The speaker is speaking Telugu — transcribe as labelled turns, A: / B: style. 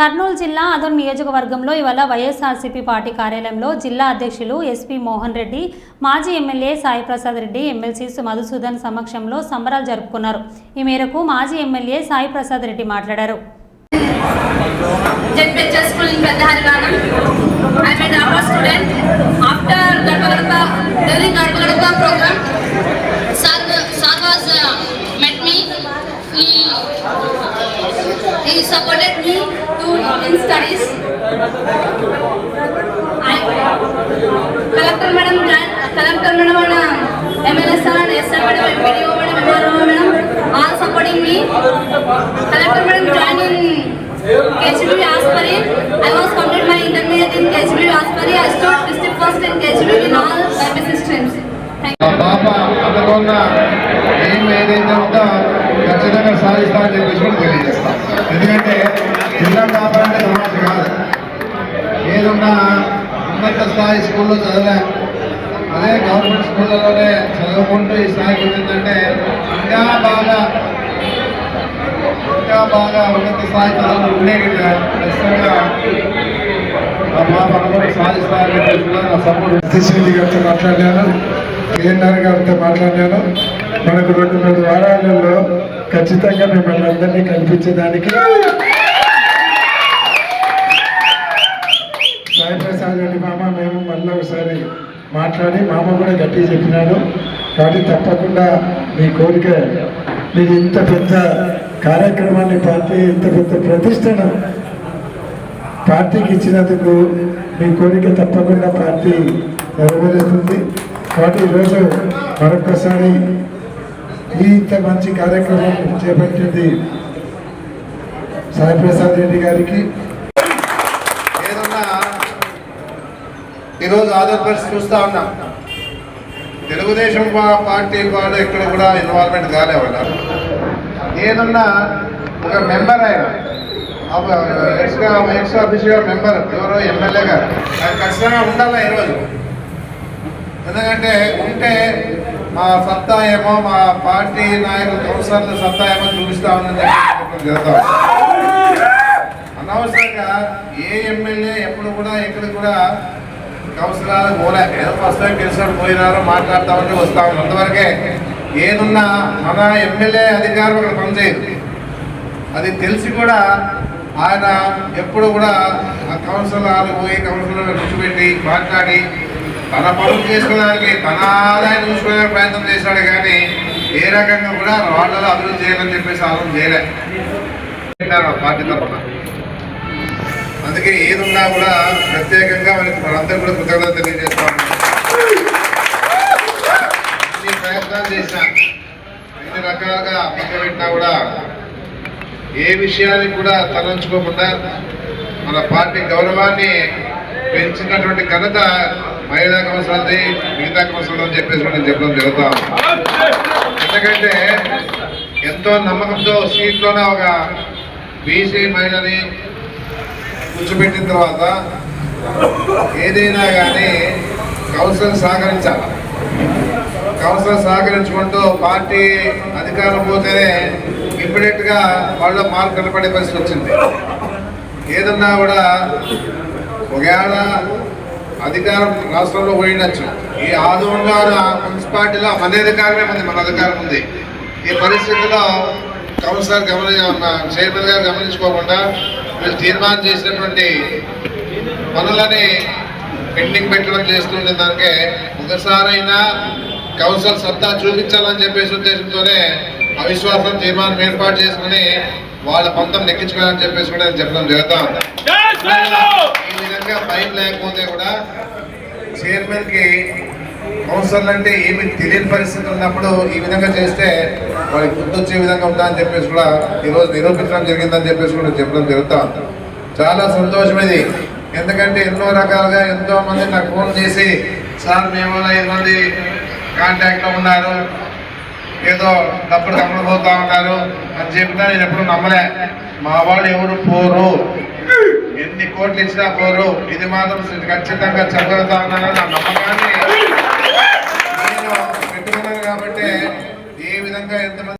A: కర్నూలు జిల్లా అదోన్ నియోజకవర్గంలో ఇవాళ వైఎస్ఆర్సీపీ పార్టీ కార్యాలయంలో జిల్లా అధ్యక్షులు ఎస్పీ మోహన్ రెడ్డి మాజీ ఎమ్మెల్యే సాయి ప్రసాద్ రెడ్డి ఎమ్మెల్సీ మధుసూదన్ సమక్షంలో సంబరాలు జరుపుకున్నారు. ఈ మేరకు మాజీ ఎమ్మెల్యే సాయి ప్రసాద్ రెడ్డి మాట్లాడారు.
B: He supported me to in studies. I, collector madam, joined- collector madam and MLS sir and SR madam and video madam, MRO madam, all supporting me. Collector madam joined in KCB Aspari. I was completed my intermediate in KCB Aspari. I stood district first in KCB in all BPC streams. Thank you.
C: ఆ పాప అనుకున్న ఏం ఏదైతే ఉందో ఖచ్చితంగా సాధిస్తామని చెప్పేసి కూడా తెలియజేస్తాం. ఎందుకంటే జిల్లా టాపర్ అంటే సమస్య కాదు. ఏదున్నా ఉన్నత స్థాయి స్కూల్లో చదివా అదే గవర్నమెంట్ స్కూళ్ళలోనే చదువుకుంటూ ఈ స్థాయికి వచ్చిందంటే ఇంకా బాగా ఇంకా బాగా ఉన్నత స్థాయి చదువులు ఉండేవి ఖచ్చితంగా ఆ పాప అనుకుని సాధిస్తామని నా సపోర్ట్.
D: అధ్యక్షుడి గారితో మాట్లాడాను కేఎన్ఆర్ గారితో మాట్లాడాను మనకు రెండు మూడు వారాలలో ఖచ్చితంగా మిమ్మల్ని అందరినీ కల్పించేదానికి సాయిప్రసాద్ రెడ్డి మామ మేము మళ్ళీ ఒకసారి మాట్లాడి మామ కూడా గట్టి చెప్పినాడు. కాబట్టి తప్పకుండా మీ కోరిక మీరు ఇంత పెద్ద కార్యక్రమాన్ని పార్టీ ఇంత పెద్ద ప్రతిష్టను పార్టీకి ఇచ్చినందుకు మీ కోరిక తప్పకుండా పార్టీ నెరవేరుతుంది కాబట్టి ఈరోజు మరొకసారి ఇంత మంచి కార్యక్రమం చేపట్టింది సాయి ప్రసాద్ రెడ్డి గారికి.
C: ఏదన్నా ఈరోజు ఆంధ్రప్రదేశ్ చూస్తా ఉన్నాం. తెలుగుదేశం పార్టీ వాళ్ళు ఇక్కడ కూడా ఇన్వాల్వ్మెంట్ కాలేవాళ్ళ ఏదన్నా ఒక మెంబర్ ఆయన ఎక్స్ట్రా ఎక్స్ట్రా అఫీషియల్ మెంబర్ ఎవరో ఎమ్మెల్యే గారు ఖచ్చితంగా ఉండాలా ఈరోజు? ఎందుకంటే ఉంటే మా సత్తా ఏమో మా పార్టీ నాయకులు కౌన్సిలర్ల సత్తా ఏమో చూపిస్తా ఉందని జరుగుతాం అనవసరంగా ఏ ఎమ్మెల్యే ఎప్పుడు కూడా ఇక్కడ కూడా కౌన్సిలర్ పోలే. ఏదో ఫస్ట్ టైం గెలిచినప్పుడు పోయినారో మాట్లాడతామని వస్తా ఉన్నాం. అంతవరకే ఏదున్నా మన ఎమ్మెల్యే అధికారం అక్కడ పనిచేయదు. అది తెలిసి కూడా ఆయన ఎప్పుడు కూడా ఆ కౌన్సిలర్ పోయి కౌన్సిలర్ కూర్చోబెట్టి మాట్లాడి తన పనులు చేసుకోవడానికి తన ఆదాయం చూసుకునే ప్రయత్నం చేశాడు కానీ ఏ రకంగా కూడా రోడ్లలో అభివృద్ధి చేయాలని చెప్పేసి ఆలోచన చేయలే. పార్టీ తరఫున. అందుకే ఏదున్నా కూడా ప్రత్యేకంగా మనకి మనందరూ కూడా కృతజ్ఞత తెలియజేస్తాం ఎన్ని ప్రయత్నాలు చేసినా ఎన్ని రకాలుగా పక్కబెట్టినా కూడా ఏ విషయానికి కూడా తలంచుకోకుండా మన పార్టీ గౌరవాన్ని పెంచినటువంటి ఘనత మహిళా కౌన్సిలర్ది మిగతా కౌన్సిలర్ అని చెప్పేసి కూడా నేను చెప్పడం జరుగుతాం ఎందుకంటే ఎంతో నమ్మకంతో సీట్లోనే ఒక బీసీ మహిళని కూర్చోబెట్టిన తర్వాత ఏదైనా కానీ కౌన్సిలర్ సహకరించాలి. కౌన్సిలర్ సహకరించుకుంటూ పార్టీ అధికారం పోతేనే ఇమ్మీడియట్గా వాళ్ళ మార్పు కనపడే పరిస్థితి వచ్చింది. ఏదన్నా కూడా ఒకవేళ అధికారం రాష్ట్రంలో పోయినచ్చు ఈ ఆదోళన మున్సిపాలిటీలో మన అధికారమే ఉంది మన అధికారం ఉంది. ఈ పరిస్థితిలో కౌన్సిలర్ గమని చైర్మన్ గారు గమనించుకోకుండా వీళ్ళు తీర్మానం చేసినటువంటి పనులని పెండింగ్ పెట్టడం చేస్తుండే దానికే ఒకసారైనా కౌన్సిల్ సత్తా చూపించాలని చెప్పేసి ఉద్దేశంతోనే అవిశ్వాసం తీర్మానం ఏర్పాటు చేసుకుని వాళ్ళ పంతం నెక్కించుకోవాలని చెప్పేసి కూడా నేను చెప్పడం జరుగుతా ఇంకా పైప్ లేకపోతే కూడా చైర్మన్కి అంటే ఏమి తెలియని పరిస్థితి ఉన్నప్పుడు ఈ విధంగా చేస్తే వాళ్ళకి గుర్తొచ్చే విధంగా ఉందా అని చెప్పేసి కూడా ఈరోజు నిరూపించడం జరిగిందని చెప్పేసి కూడా చెప్పడం జరుగుతా చాలా సంతోషం ఇది ఎందుకంటే ఎన్నో రకాలుగా ఎంతో మంది నాకు ఫోన్ చేసి సార్ మేము ఐదు మంది కాంటాక్ట్లో ఉన్నారు. ఏదో డబ్బులు కమ్మలు ఉన్నారు. అని చెప్తా నేను ఎప్పుడు నమ్మలే. మా వాళ్ళు ఎవరు పోరు. ఎన్ని కోట్లు ఇచ్చినా పోరు. ఇది మాత్రం ఖచ్చితంగా చెప్పగలుగుతా ఉన్నానని నా నమ్మకాన్ని. నేను పెట్టుకున్నాను కాబట్టి ఏ విధంగా ఎంతమంది